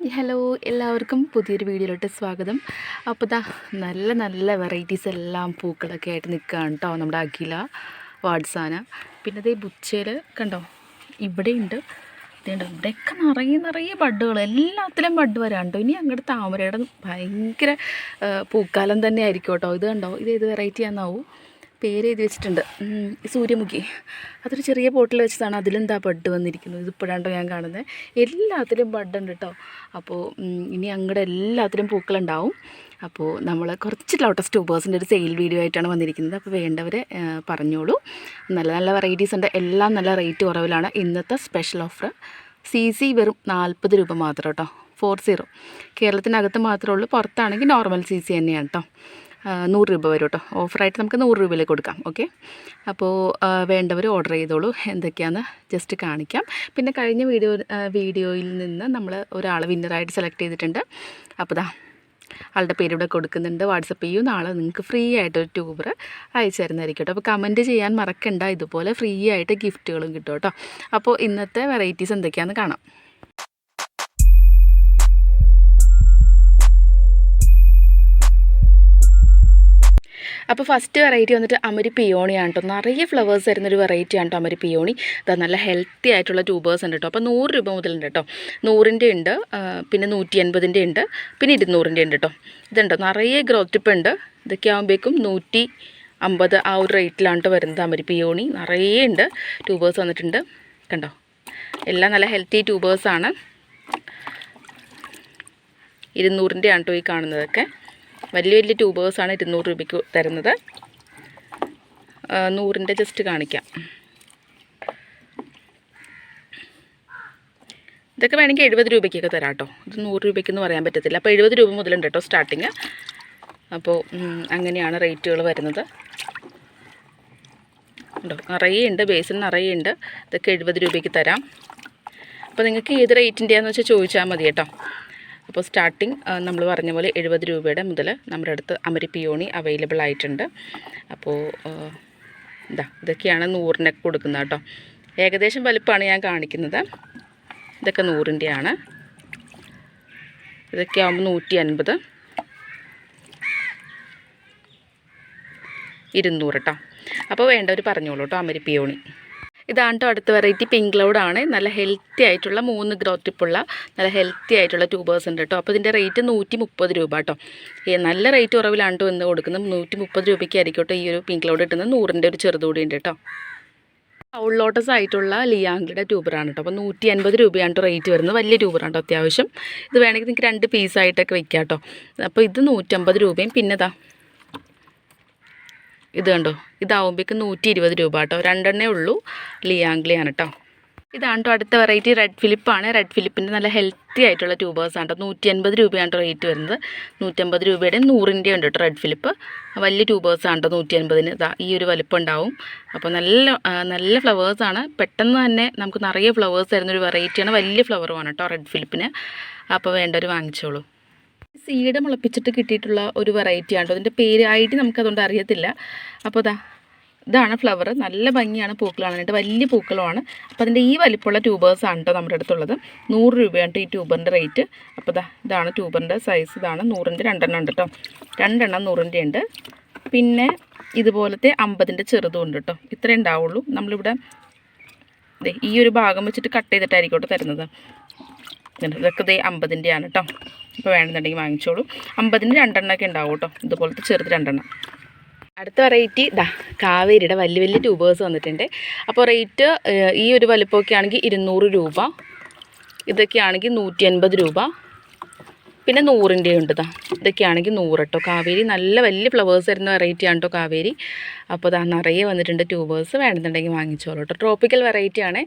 Hello എല്ലാവർക്കും പുതിയൊരു വീഡിയോയിലോട്ട് സ്വാഗതം. അപ്പോൾ ദാ നല്ല നല്ല വെറൈറ്റീസ് എല്ലാം പൂക്കളൊക്കെ ആയിട്ട് നിൽക്കുകയാണ് കേട്ടോ നമ്മുടെ അഖില വാട്സാന. പിന്നെ അതേ ബുച്ചയിൽ കണ്ടോ ഇവിടെയുണ്ട്. ഇതുണ്ട് ഇവിടെയൊക്കെ നിറയെ നിറയെ ബഡുകൾ. എല്ലാത്തിലും ബഡ് വരാണ്ടോ ഇനി അങ്ങോട്ട് താമരയുടെ ഭയങ്കര പൂക്കാലം തന്നെ ആയിരിക്കും കേട്ടോ. ഇത് കണ്ടോ ഇത് ഏത് വെറൈറ്റി ആണെന്നാവും? പേര് എഴുതി വെച്ചിട്ടുണ്ട് സൂര്യമുഖി. അതൊരു ചെറിയ ബോട്ടിൽ വെച്ചതാണ്. അതിലെന്താ ബഡ് വന്നിരിക്കുന്നത്? ഇതിപ്പോഴാണ്ടോ ഞാൻ കാണുന്നത് എല്ലാത്തിലും ഉണ്ട് കേട്ടോ അപ്പോൾ ഇനി അങ്ങോട്ട് എല്ലാത്തിലും പൂക്കളുണ്ടാവും. അപ്പോൾ നമ്മൾ കുറച്ച് ലോട്ടസ് ട്യൂബേഴ്സിന്റെ ഒരു സെയിൽ വീഡിയോ ആയിട്ടാണ് വന്നിരിക്കുന്നത്. അപ്പോൾ വേണ്ടവർ പറഞ്ഞോളൂ. നല്ല നല്ല വെറൈറ്റീസ് ഉണ്ട്. എല്ലാം നല്ല റേറ്റ് കുറവിലാണ്. ഇന്നത്തെ സ്പെഷ്യൽ ഓഫർ സി സി വെറും നാൽപ്പത് രൂപ മാത്രം കേട്ടോ ഫോർ സീറോ കേരളത്തിനകത്ത് മാത്രമേ ഉള്ളൂ. പുറത്താണെങ്കിൽ നോർമൽ സി സി തന്നെയാണ് കേട്ടോ നൂറ് രൂപ വരും കേട്ടോ. ഓഫറായിട്ട് നമുക്ക് നൂറ് രൂപയിൽ കൊടുക്കാം. ഓക്കെ? അപ്പോൾ വേണ്ടവർ ഓർഡർ ചെയ്തോളൂ. എന്തൊക്കെയാണെന്ന് ജസ്റ്റ് കാണിക്കാം. പിന്നെ കഴിഞ്ഞ വീഡിയോ വീഡിയോയിൽ നിന്ന് നമ്മൾ ഒരാളെ വിന്നറായിട്ട് സെലക്ട് ചെയ്തിട്ടുണ്ട്. അപ്പോൾ ദാ ആളുടെ പേര് ഇവിടെ കൊടുക്കുന്നുണ്ട്. വാട്സപ്പ് ചെയ്യൂ. നാളെ നിങ്ങൾക്ക് ഫ്രീ ആയിട്ട് ഒരു ട്യൂബർ അയച്ചു തരുന്നതായിരിക്കും കേട്ടോ. അപ്പോൾ കമന്റ് ചെയ്യാൻ മറക്കണ്ട. ഇതുപോലെ ഫ്രീ ആയിട്ട് ഗിഫ്റ്റുകളും കിട്ടും കേട്ടോ. അപ്പോൾ ഇന്നത്തെ വെറൈറ്റീസ് എന്തൊക്കെയാണെന്ന് കാണാം. അപ്പോൾ ഫസ്റ്റ് വെറൈറ്റി വന്നിട്ട് അമരി പിയോണിയാണ് കേട്ടോ. നിറയെ ഫ്ലവേഴ്സ് തരുന്നൊരു വെറൈറ്റി ആണ് കേട്ടോ അമരി പിയോണി. അത് നല്ല ഹെൽത്തി ആയിട്ടുള്ള ട്യൂബേഴ്സ് ഉണ്ട് കേട്ടോ. അപ്പോൾ നൂറ് രൂപ മുതലുണ്ട് കേട്ടോ. നൂറിന്റെ ഉണ്ട് പിന്നെ നൂറ്റി എൺപതിന്റെ ഉണ്ട് പിന്നെ ഇരുന്നൂറിന്റെ ഉണ്ട് കേട്ടോ. ഇതുണ്ടോ? നിറയെ ഗ്രോത്ത് ടിപ്പ് ഉണ്ട്. ഇതൊക്കെ ആകുമ്പോഴേക്കും നൂറ്റി അമ്പത് ആ ഒരു റേറ്റിലാണ് വരുന്നത് അമരി പിയോണി. നിറയെ ഉണ്ട്. ട്യൂബേഴ്സ് വന്നിട്ടുണ്ട്. കണ്ടോ? എല്ലാം നല്ല ഹെൽത്തി ട്യൂബേഴ്സാണ് ഇരുന്നൂറിന്റെ ആണ് കേട്ടോ ഈ കാണുന്നതൊക്കെ. വലിയ വലിയ ട്യൂബേഴ്സാണ് ഇരുന്നൂറ് രൂപയ്ക്ക് തരുന്നത്. നൂറിന്റെ ജസ്റ്റ് കാണിക്കാം. ഇതൊക്കെ വേണമെങ്കിൽ എഴുപത് രൂപയ്ക്കൊക്കെ തരാം കേട്ടോ. ഇത് നൂറ് രൂപയ്ക്കൊന്നും പറയാൻ പറ്റത്തില്ല. അപ്പോൾ എഴുപത് രൂപ മുതലുണ്ട് കേട്ടോ സ്റ്റാർട്ടിങ് അപ്പോൾ അങ്ങനെയാണ് റേറ്റുകൾ വരുന്നത്. ഉണ്ടോ? നിറയെ ഉണ്ട് ബേസിൽ നിറയെ ഉണ്ട്. ഇതൊക്കെ എഴുപത് രൂപയ്ക്ക് തരാം. അപ്പോൾ നിങ്ങൾക്ക് ഏത് റേറ്റിന്റെയാണെന്ന് വെച്ചാൽ ചോദിച്ചാൽ മതി കേട്ടോ. അപ്പോൾ സ്റ്റാർട്ടിങ് നമ്മൾ പറഞ്ഞ പോലെ എഴുപത് രൂപയുടെ മുതൽ നമ്മുടെ അടുത്ത് അമരി പിയോണി അവൈലബിൾ ആയിട്ടുണ്ട്. അപ്പോൾ ഇതാ ഇതൊക്കെയാണ് നൂറിനൊക്കെ കൊടുക്കുന്നത് കേട്ടോ. ഏകദേശം വലുപ്പമാണ് ഞാൻ കാണിക്കുന്നത്. ഇതൊക്കെ നൂറിന്റെയാണ്. ഇതൊക്കെ ആകുമ്പോൾ നൂറ്റി അൻപത് ഇരുന്നൂറ് കേട്ടോ അപ്പോൾ വേണ്ടവർ പറഞ്ഞോളൂ കേട്ടോ അമരി പിയോണി. ഇതാണ് കേട്ടോ അടുത്ത വെറൈറ്റി പിങ്ക് ക്ലൗഡാണ് നല്ല ഹെൽത്തി ആയിട്ടുള്ള മൂന്ന് ഗ്രോത്ത് ടിപ്പുള്ള നല്ല ഹെൽത്തി ആയിട്ടുള്ള ട്യൂബേഴ്സ് ഉണ്ട് കേട്ടോ അപ്പോൾ ഇതിന്റെ റേറ്റ് നൂറ്റി മുപ്പത് രൂപ കേട്ടോ നല്ല റേറ്റ് കുറവിലാണ് കേട്ടോ ഇന്ന് കൊടുക്കുന്നത്. നൂറ്റി മുപ്പത് രൂപയ്ക്കായിരിക്കും കേട്ടോ ഈ ഒരു പിങ്ക് ക്ലൗഡ് കിട്ടുന്നത്. നൂറിന്റെ ഒരു ചെറുതുകൂടി ഉണ്ട് കേട്ടോ പൗൾ ലോട്ടസ് ആയിട്ടുള്ള ലിയാങ്കിയുടെ ട്യൂബറാണ് കേട്ടോ അപ്പോൾ നൂറ്റി അൻപത് രൂപയാണ് റേറ്റ് വരുന്നത്. വലിയ ട്യൂബറാണ് കേട്ടോ അത്യാവശ്യം. ഇത് വേണമെങ്കിൽ നിങ്ങൾക്ക് രണ്ട് പീസായിട്ടൊക്കെ വെക്കാം കേട്ടോ അപ്പോൾ ഇത് നൂറ്റമ്പത് രൂപയും പിന്നെ ദാ ഇത് കണ്ടോ? ഇതാവുമ്പോഴേക്ക് നൂറ്റി ഇരുപത് രൂപ കേട്ടോ. രണ്ടെണ്ണേ ഉള്ളൂ. ലിയാംഗ്ലിയാണ് കേട്ടോ. ഇതാണ് കേട്ടോ അടുത്ത വെറൈറ്റി റെഡ് ഫിലിപ്പാണ് റെഡ് ഫിലിപ്പിന്റെ നല്ല ഹെൽത്തി ആയിട്ടുള്ള ട്യൂബേഴ്സാണ് കേട്ടോ നൂറ്റി അൻപത് രൂപയാണ് റേറ്റ് വരുന്നത്. നൂറ്റമ്പത് രൂപയുടെ നൂറിന്റെ ഉണ്ട് കേട്ടോ റെഡ് ഫിലിപ്പ് വലിയ ട്യൂബേഴ്സാണ് കേട്ടോ നൂറ്റി അൻപതിന് ഇതാ ഈ ഒരു വലിപ്പം ഉണ്ടാവും അപ്പോൾ നല്ല നല്ല ഫ്ലവേഴ്സാണ് പെട്ടെന്ന് തന്നെ നമുക്ക് നിറയെ ഫ്ലവേഴ്സ് തരുന്നൊരു വെറൈറ്റിയാണ് വലിയ ഫ്ലവറുമാണ് കേട്ടോ റെഡ് ഫിലിപ്പിന് അപ്പോൾ വേണ്ടവർ വാങ്ങിച്ചോളൂ. സീഡ് മുളപ്പിച്ചിട്ട് കിട്ടിയിട്ടുള്ള ഒരു വെറൈറ്റി ആണ് അതിന്റെ പേര് ഐഡി നമുക്കതുകൊണ്ട് അറിയത്തില്ല. അപ്പോൾ ഇതാ ഇതാണ് ഫ്ലവർ നല്ല ഭംഗിയാണ് പൂക്കൾ കാണാനായിട്ട്. വലിയ പൂക്കളുമാണ്. അപ്പോൾ അതിന്റെ ഈ വലിപ്പമുള്ള ആണ് കേട്ടോ നമ്മുടെ അടുത്തുള്ളത്. നൂറ് രൂപയാണ് ഈ ട്യൂബറിന്റെ റേറ്റ് അപ്പോൾ ഇതാ ഇതാണ് ട്യൂബറിന്റെ സൈസ് ഇതാണ് നൂറിന്റെ രണ്ടെണ്ണം ഉണ്ട് കേട്ടോ രണ്ടെണ്ണം നൂറിന്റെ ഉണ്ട്. പിന്നെ ഇതുപോലത്തെ അമ്പതിന്റെ ചെറുതും ഉണ്ട് കേട്ടോ ഇത്രേ ഉണ്ടാവുള്ളൂ. നമ്മളിവിടെ ഈ ഒരു ഭാഗം വെച്ചിട്ട് കട്ട് ചെയ്തിട്ടായിരിക്കും കേട്ടോ തരുന്നത്. ഇതൊക്കെ ദേ അമ്പതിന്റെയാണ് കേട്ടോ ഇപ്പോൾ വേണമെന്നുണ്ടെങ്കിൽ വാങ്ങിച്ചോളൂ. അമ്പതിന് രണ്ടെണ്ണമൊക്കെ ഉണ്ടാവും കേട്ടോ. ഇതുപോലത്തെ ചെറുത് രണ്ടെണ്ണം. അടുത്ത വെറൈറ്റി ദാ കാവേരിയുടെ വലിയ വലിയ ട്യൂബേഴ്സ് വന്നിട്ടുണ്ട്. അപ്പോൾ റേറ്റ് ഈ ഒരു വലുപ്പമൊക്കെ ആണെങ്കിൽ ഇരുന്നൂറ് രൂപ. ഇതൊക്കെ ആണെങ്കിൽ നൂറ്റി അൻപത് രൂപ. പിന്നെ നൂറിന്റെ ഉണ്ട് ദാ. ഇതൊക്കെ ആണെങ്കിൽ നൂറ് കേട്ടോ. കാവേരി നല്ല വലിയ ഫ്ലവേഴ്സ് വരുന്ന വെറൈറ്റി ആണ് കേട്ടോ കാവേരി. അപ്പോൾ ദാ നിറയെ വന്നിട്ടുണ്ട് ട്യൂബേഴ്സ് വേണമെന്നുണ്ടെങ്കിൽ വാങ്ങിച്ചോളൂ കേട്ടോ. ട്രോപ്പിക്കൽ വെറൈറ്റി ആണ്.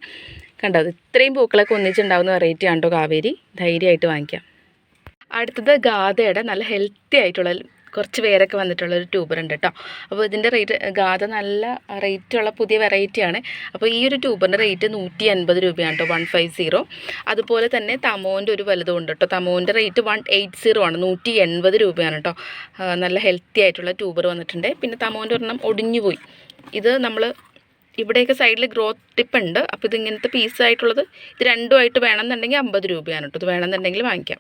കണ്ടോ? അത് ഇത്രയും പൂക്കളൊക്കെ ഒന്നിച്ചുണ്ടാകുന്ന വെറൈറ്റി ആണ് കേട്ടോ കാവേരി. ധൈര്യമായിട്ട് വാങ്ങിക്കാം. അടുത്തത് ഗാഥയുടെ നല്ല ഹെൽത്തി ആയിട്ടുള്ള കുറച്ച് പേരൊക്കെ വന്നിട്ടുള്ള ഒരു ട്യൂബർ ഉണ്ട് കേട്ടോ അപ്പോൾ ഇതിന്റെ റേറ്റ് ഗാഥ നല്ല റേറ്റുള്ള പുതിയ വെറൈറ്റിയാണ് അപ്പോൾ ഈ ഒരു ട്യൂബറിന്റെ റേറ്റ് നൂറ്റി അൻപത് രൂപയാണ് കേട്ടോ വൺ ഫൈവ് സീറോ അതുപോലെ തന്നെ തമോന്റെ ഒരു വലുതും ഉണ്ട് കേട്ടോ തമോന്റെ റേറ്റ് വൺ എയ്റ്റ് സീറോ ആണ് നൂറ്റി എൺപത് രൂപയാണ് കേട്ടോ നല്ല ഹെൽത്തി ആയിട്ടുള്ള ട്യൂബർ വന്നിട്ടുണ്ട്. പിന്നെ തമോന്റെ ഒരെണ്ണം ഒടിഞ്ഞു പോയി. ഇത് നമ്മൾ ഇവിടെയൊക്കെ സൈഡിൽ ഗ്രോത്ത് ടിപ്പ് ഉണ്ട്. അപ്പോൾ ഇത് ഇങ്ങനത്തെ പീസായിട്ടുള്ളത് ഇത് രണ്ടുമായിട്ട് വേണമെന്നുണ്ടെങ്കിൽ അമ്പത് രൂപയാണ് കേട്ടോ ഇത് വേണമെന്നുണ്ടെങ്കിൽ വാങ്ങിക്കാം.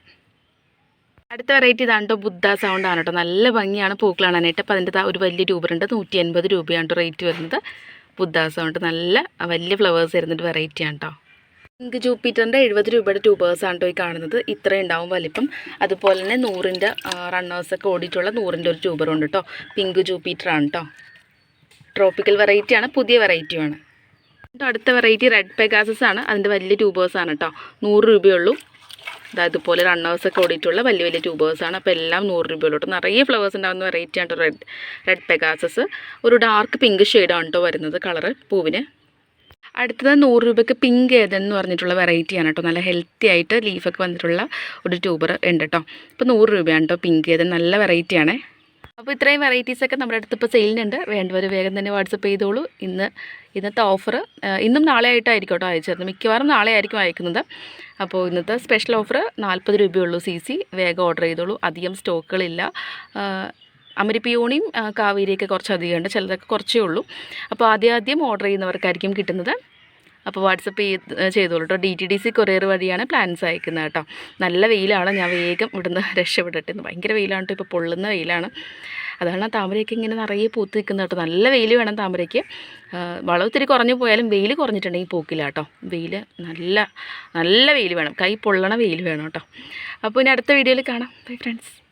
അടുത്ത വെറൈറ്റി ഇതാണ് കേട്ടോ ബുദ്ധ സൗണ്ട് ആണ് കേട്ടോ. നല്ല ഭംഗിയാണ് പൂക്കൾ കാണാനായിട്ട്. അപ്പോൾ അതിന്റെ ഒരു വലിയ ട്യൂബറുണ്ട് നൂറ്റി അൻപത് രൂപയാണ് കേട്ടോ റേറ്റ് വരുന്നത്. ബുദ്ധ സൗണ്ട് നല്ല വലിയ ഫ്ലവേഴ്സ് വരുന്നൊരു വെറൈറ്റിയാണ് കേട്ടോ പിങ്ക് ജൂപ്പിറ്ററിന്റെ എഴുപത് രൂപയുടെ ട്യൂബേഴ്സാണ് കേട്ടോ ഈ കാണുന്നത്. ഇത്രയും ഉണ്ടാവും വലിപ്പം. അതുപോലെ തന്നെ നൂറിന്റെ റണ്ണേഴ്സൊക്കെ ഓടിയിട്ടുള്ള നൂറിന്റെ ഒരു ട്യൂബറുണ്ട് കേട്ടോ പിങ്ക് ജൂപ്പിറ്ററാണ് കേട്ടോ ട്രോപ്പിക്കൽ വെറൈറ്റിയാണ് പുതിയ വെറൈറ്റിയുമാണ് അടുത്ത വെറൈറ്റി റെഡ് പെഗാസസ് ആണ്. അതിന്റെ വലിയ ട്യൂബേഴ്സ് ആണ് കേട്ടോ നൂറ് രൂപയുള്ളൂ ഇതാ ഇതുപോലെ റണ്ണേഴ്സ് ഒക്കെ ഓടിയിട്ടുള്ള വലിയ വലിയ ട്യൂബേഴ്സാണ് അപ്പോൾ എല്ലാം നൂറ് രൂപയിലോട്ട്. നിറയെ ഫ്ലവേഴ്സ് ഉണ്ടാകുന്ന വെറൈറ്റി ആണ് റെഡ് റെഡ് പെഗാസസ് ഒരു ഡാർക്ക് പിങ്ക് ഷെയ്ഡാണ് കേട്ടോ വരുന്നത് കളറ് പൂവിന്. അടുത്തത് നൂറ് രൂപയ്ക്ക് പിങ്ക് ഏതെന്ന് പറഞ്ഞിട്ടുള്ള വെറൈറ്റിയാണ് കേട്ടോ നല്ല ഹെൽത്തി ആയിട്ട് ലീഫൊക്കെ വന്നിട്ടുള്ള ഒരു ട്യൂബർ ഉണ്ട് കേട്ടോ അപ്പോൾ നൂറ് രൂപയാണ് കേട്ടോ പിങ്ക് ഏതൻ നല്ല വെറൈറ്റിയാണേ അപ്പോൾ ഇത്രയും വെറൈറ്റീസൊക്കെ നമ്മുടെ അടുത്ത് ഇപ്പോൾ സെയിലിനുണ്ട് വേണ്ടവർ വേഗം തന്നെ വാട്സപ്പ് ചെയ്തോളൂ. ഇന്ന് ഇന്നത്തെ ഓഫർ ഇന്നും നാളെ ആയിട്ടായിരിക്കും കേട്ടോ അയച്ചു തരുന്നത് മിക്കവാറും നാളെ ആയിരിക്കും അയക്കുന്നത്. അപ്പോൾ ഇന്നത്തെ സ്പെഷ്യൽ ഓഫർ നാൽപ്പത് രൂപയുള്ളൂ സി സി വേഗം ഓർഡർ ചെയ്തോളൂ. അധികം സ്റ്റോക്കുകളില്ല. അമരിപ്പിയോണിയും കാവേരിയൊക്കെ കുറച്ച് അധികമുണ്ട് ചിലതൊക്കെ കുറച്ചേ ഉള്ളൂ. അപ്പോൾ ആദ്യം ആദ്യം ഓർഡർ ചെയ്യുന്നവർക്കായിരിക്കും കിട്ടുന്നത്. അപ്പോൾ വാട്സപ്പ് ചെയ്ത് ചെയ്തോളൂ കേട്ടോ. D T D C courier വഴിയാണ് പ്ലാൻസ് അയക്കുന്നത് കേട്ടോ. നല്ല വെയിലാണ് ഞാൻ വേഗം ഇവിടുന്ന് രക്ഷപ്പെടട്ടെ എന്ന്. ഭയങ്കര വെയിലാണ് കേട്ടോ ഇപ്പോൾ പൊള്ളുന്ന വെയിലാണ്. അതാണ് ആ താമരയൊക്കെ ഇങ്ങനെ നിറയെ പൂത്ത് നിൽക്കുന്നത് കേട്ടോ. നല്ല വെയിൽ വേണം താമരയ്ക്ക്. വളവ് വളം ഇത്തിരി കുറഞ്ഞു പോയാലും വെയിൽ കുറഞ്ഞിട്ടുണ്ടെങ്കിൽ പൂക്കില്ല കേട്ടോ. വെയിൽ നല്ല നല്ല വെയിൽ വേണം. കൈ പൊള്ളണ വെയിൽ വേണം കേട്ടോ. അപ്പോൾ ഇനി അടുത്ത വീഡിയോയിൽ കാണാം. Bye friends